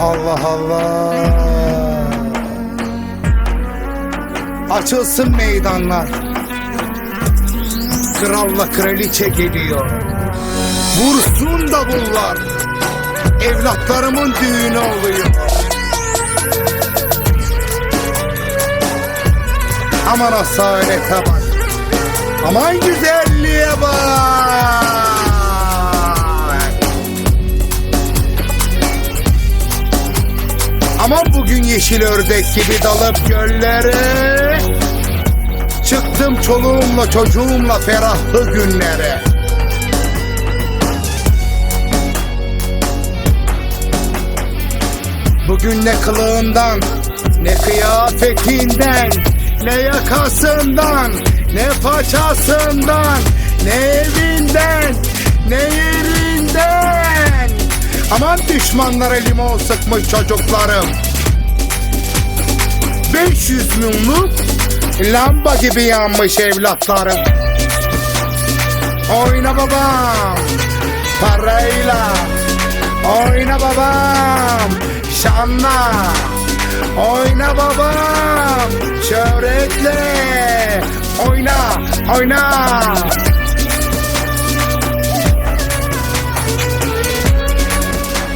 Allah Allah. Açılsın meydanlar. Kralla kraliçe geliyor. Vursun davullar. Evlatlarımın düğünü oluyor. Aman asalete bak. Aman güzelliğe bak. Bugün yeşil ördek gibi dalıp göllere. Çıktım çoluğumla çocuğumla ferahlı günlere. Bugün ne kılığından ne kıyafetinden ne yakasından ne paçasından ne evinden ne yerinden. Aman düşmanlara limon sıkmış çocuklarım 500 mumluk lamba gibi yanmış evlatlarım. Oyna babam. Parayla. Oyna babam. Şanla. Oyna babam. Şöhretle. Oyna oyna.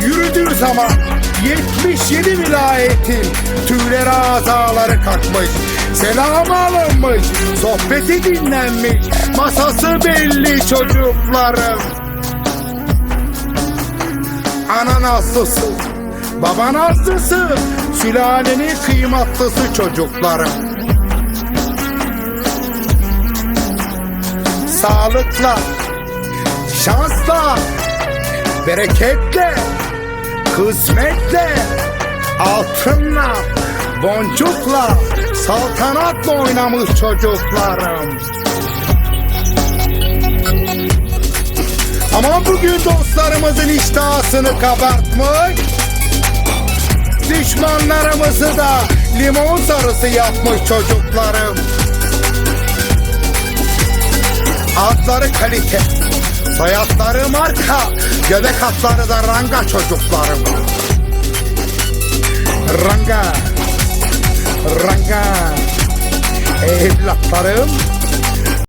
Yürüdüğü zaman 77 vilayetin tüyleri azaları kalkmış. Selam alınmış, sohbeti dinlenmiş, masası belli çocuklarım. Ana nazlısı, baba nazlısı, sülalenin kıymatlısı çocuklarım. Sağlıkla, şansla, bereketle, kısmetle, altınla, boncukla, saltanatla oynamış çocuklarım. Ama bugün dostlarımızın iştahını kabartmış, düşmanlarımızı da limon sarısı yapmış çocuklarım. Adları kalite, soyadları marka, göbek atları da ranga çocuklarım. Ranga, ranga, evlatlarım